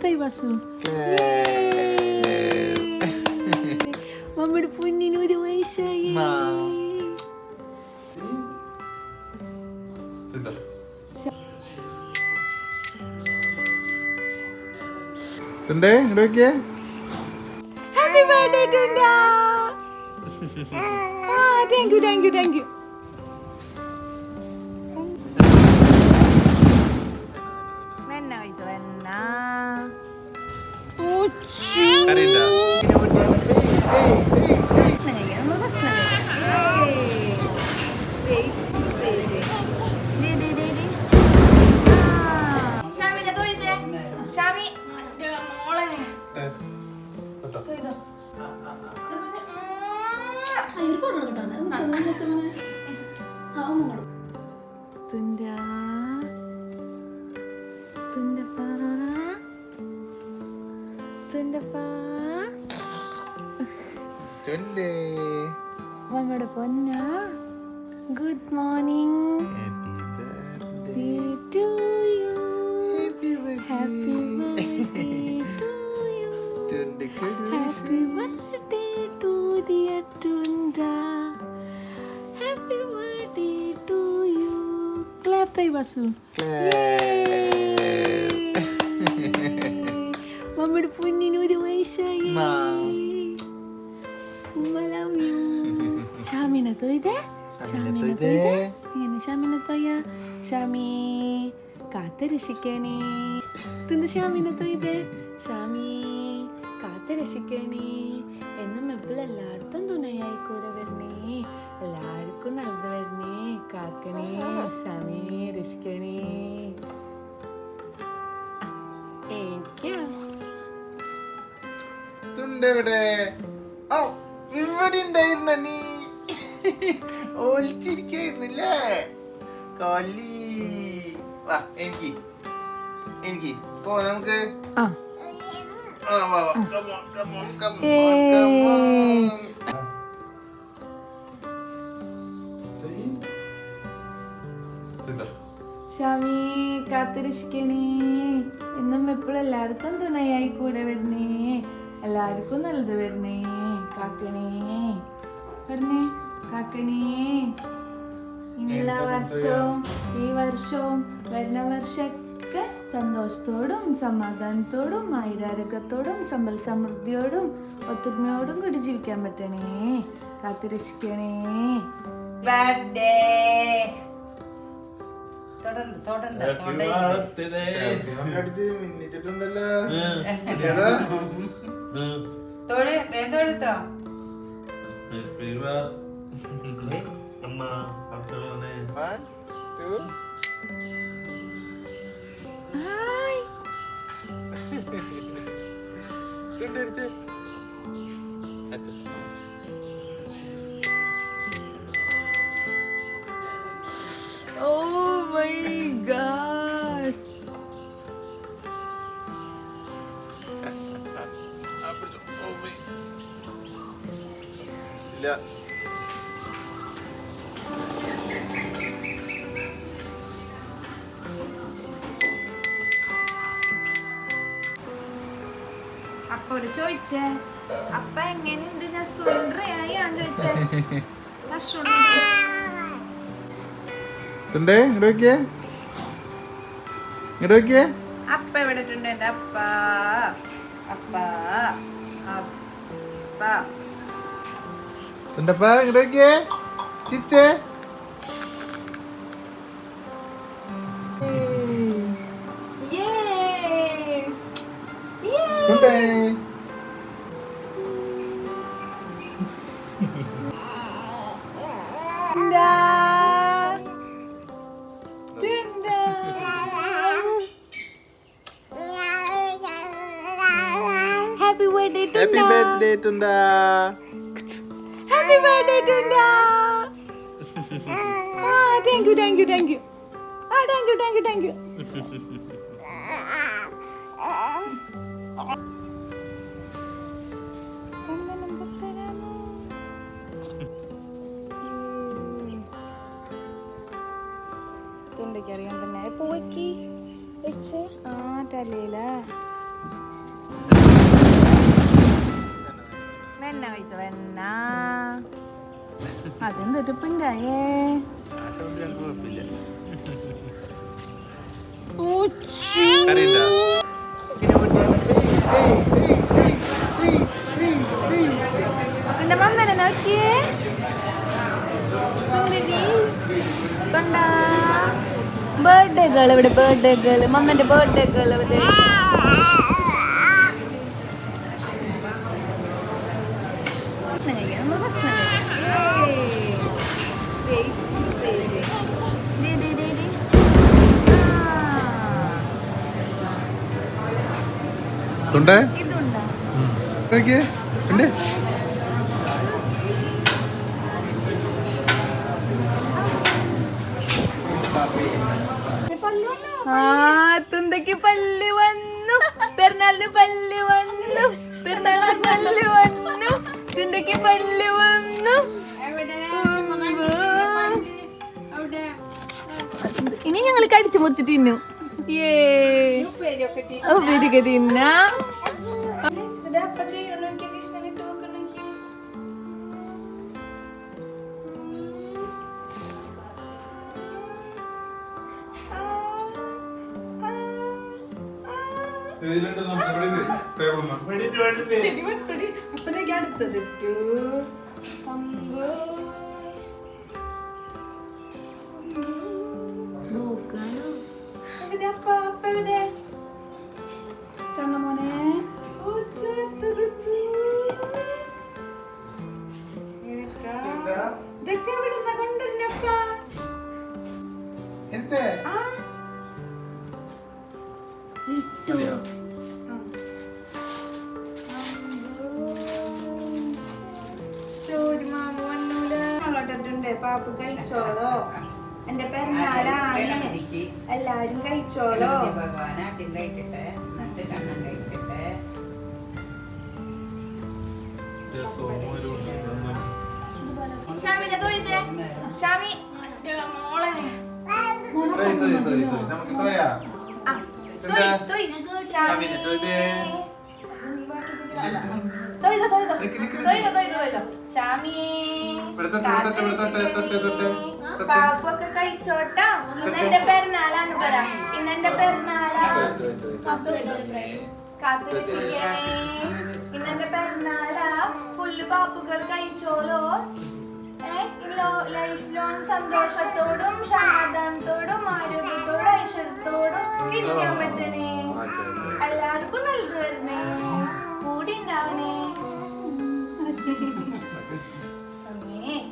ക്ലാപ്പായി ബസു. മമ്മിയുടെ പൊന്നിന് ഒരു വയസ്സായി. തുണ്ടേ ഇവിടെ നോക്കിയേ. ഹാപ്പി ബർത്ത്ഡേ ടുണ്ട ആ thank you thank you thank you വെണ്ണ കഴിച്ചോ വെണ്ണ. Karinda. തുണ്ടേ മമ്മയുടെ പൊന്ന. Good morning happy birthday to you happy birthday to you happy birthday to dear Tunda happy birthday to you clap Basu മമ്മിയുടെ ഷാമിനെ തൊയ്തേ ഷാമിനെ തൊയ്തേ ഇങ്ങനെ ഷാമിനെ തൊയ്യ ഷാമി കാത്ത രക്ഷിക്കണേ തിന്ന് ഷാമിനെ തൊയ്തേ ഷാമി കാത്ത രക്ഷിക്കണേ എന്നും എപ്പോഴും എല്ലായിടത്തും തുണയായി കൂടെ വരണേ എല്ലാവർക്കും നല്ലത് വരണേ കാക്കണേ ഷാമി രക്ഷിക്കണേ എനിക്കാ ഓ ഇവിടെ ഉണ്ടായിരുന്ന നീ ഒളിച്ചിരിക്കായിരുന്നില്ലേ കൊല്ലി വാ എനിക്ക്. എനിക്ക്. പോ നമുക്ക്. ഷാമി കാത്തിരക്ഷിക്കണേ എന്നും എപ്പോഴും എല്ലാവർക്കും തുണയായി കൂടെ വരണേ എല്ലാവർക്കും നല്ലത് വരണേ കാക്കണേ. വരണേ കാക്കണേ ഇനിയുള്ള വർഷവും ഈ വർഷവും വരുന്ന വർഷമൊക്കെ സന്തോഷത്തോടും സമാധാനത്തോടും ആയുരാരോഗ്യത്തോടും സമ്പൽ സമൃദ്ധിയോടും ഒത്തൊരുമയോടും കൂടി ജീവിക്കാൻ പറ്റണേ. കാത്തിരക്ഷിക്കണേ ബർത്ത്ഡേ തുടർന്ന് തുടർന്ന് തുടർന്ന് Happy അടിച്ച് മിന്നിച്ചിട്ടുണ്ടല്ലോ ഏതാ? തൊഴി വേദെടുത്തോ One, two. ഹായ് തുണ്ട് അടിച്ച്. അടിച്ച്. ഓ മൈ ഗാഡ് ആ, ഓ, പോയി. ഇല്ല അപ്പോട് ചോദിച്ചേ അപ്പ എങ്ങനെയുണ്ട്? ഞാൻ സുന്ദരയായി ഞാൻ ചോദിച്ചേ അപ്പ എവിടെ ഉണ്ട് എന്റെ അപ്പ അപ്പ അപ്പ. തുണ്ടപ്പാ ഇങ്ങോട്ട് നോക്കിയേ. ചിച്ചേ. Yay! Yay! തുണ്ടേ ബർത്ത്ഡേ തുണ്ടാ Happy birthday, Tunda! ah, thank you, thank you, thank you. Ah, thank you, thank you, thank you. തുണ്ടയ്ക്ക് അറിയാൻ തന്നെ പോക്കി വെച്ച് ആ തലയില വെണ്ണ കഴിച്ചോ വെണ്ണ. അതെന്തൊരു പിണ്ടായേ എന്റെ മമ്മനെ നോക്കിയേ. ബർത്ത്ഡേ ഗേൾ ഇവിടെ ബർത്ത്ഡേ ഗേൾ മമ്മന്റെ ബർത്ത്ഡേ ഗേൾ ഇവിടെ. ഭക്ഷണം കഴിക്കാം നമ്മൾ ഭക്ഷണം ഇതുണ്ടോ? ആ തുന്തക്ക് പല്ല് വന്നു. പെരുന്നാളിന് പല്ല് വന്നു. പെരുന്നാളിന് പല്ല് വന്നു. തുന്തക്ക് പല്ല് വന്നു ഇനി ഞങ്ങൾ കടിച്ചു മുറിച്ചിട്ട് തിന്നു ഏ ഉപ്പേരിയൊക്കെ തിന്ന അപ്പഴേക്ക് അടുത്തത് മോനെ ഇതൊക്കെ എവിടുന്ന കൊണ്ടുവരുന്നപ്പാ ആ പാപ്പ് കഴിച്ചോളോ. എന്റെ പെരുന്നാളാണ് എല്ലാരും കഴിച്ചോളോ. ആദ്യം കഴിക്കട്ടെ. എന്നിട്ട് കണ്ണൻ കഴിക്കട്ടെ. ഷാമിനെ തൊഴുതേ ഷാമി എന്റെ മോളെ. നമുക്ക് തോയാ ആ തൊയ് തൊയ് ഷാമി ഷാമിനെ തൊഴുതേ. പാപ്പൊക്കെ കഴിച്ചോട്ടാ. ഇന്നെന്റെ പെരുന്നാളാണ് പറ ഇന്നെന്റെ പെരുന്നാളാ. കാത്തുരക്ഷിക്കണേ ഇന്നെന്റെ പെരുന്നാളാ. ഫുള്ള് പാപ്പുകൾ കഴിച്ചോളോ. ഏ ലൈഫ് ലോങ് സന്തോഷത്തോടും സമാധാനത്തോടും ആരോഗ്യത്തോടും ഐശ്വര്യത്തോടും ഇരിക്കാൻ പറ്റണേ.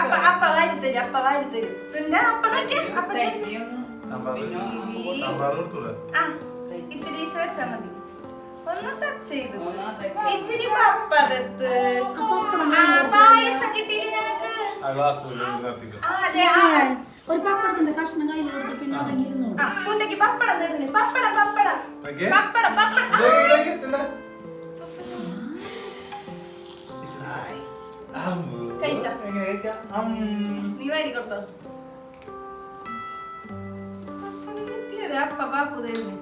അപ്പ? അപ്പ വാരിത്തരും അപ്പ വാരിത്തരും നോക്കിയ ഇത്തിരി വെച്ചാ മതി. ഒന്ന് ടച്ച് ചെയ്തു. ഇച്ചിരി പപ്പതത്ത് ഒരു പപ്പടത്തിന്റെ കഷ്ണം കയ്യിൽ കൊടുത്ത് പിന്നെ അടങ്ങിയിരുന്നു? ആ കുണ്ടയ്ക്ക് പപ്പടം തരുന്നു. പപ്പടം പപ്പടം. പപ്പടം പപ്പടം? നീ വാരി കൊടുത്തോ. അപ്പ പാപ്പു തരുന്നു.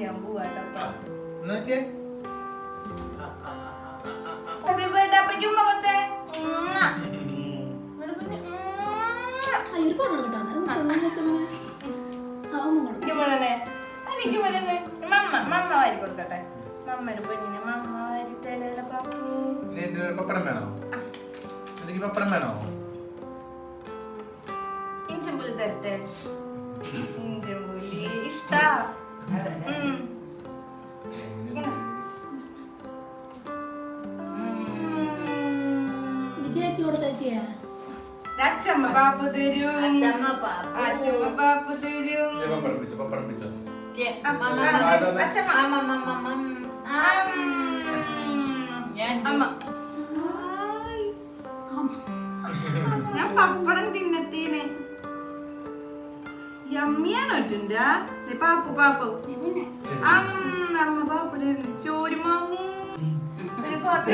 ഞാൻ കഴിക്കാൻ പോവാട്ടപ്പ ഹാപ്പി ബർത്ത്ഡേ അപ്പയ്ക്ക് മകത്തെ. പപ്പടം വേണോ? എനിക്ക് പപ്പടം വേണോ? ഇഞ്ചുമ്പുലി തരട്ടെ. ഇഞ്ചുമ്പുലി ഇഷ്ടാ. അച്ഛമ്മ പാപ്പു തരും. അച്ഛമ്മ പാപ്പു. തരും. ഞാൻ അമ്മ ഹായ്. ഞാൻ പപ്പടം തിന്നട്ടേനെ. യമ്മിയാണ് ഒറ്റുണ്ടാ. പാപ്പു പാപ്പു. അമ്മ അമ്മ പാപ്പു ചോരുമാമൂ ഫോട്ടോ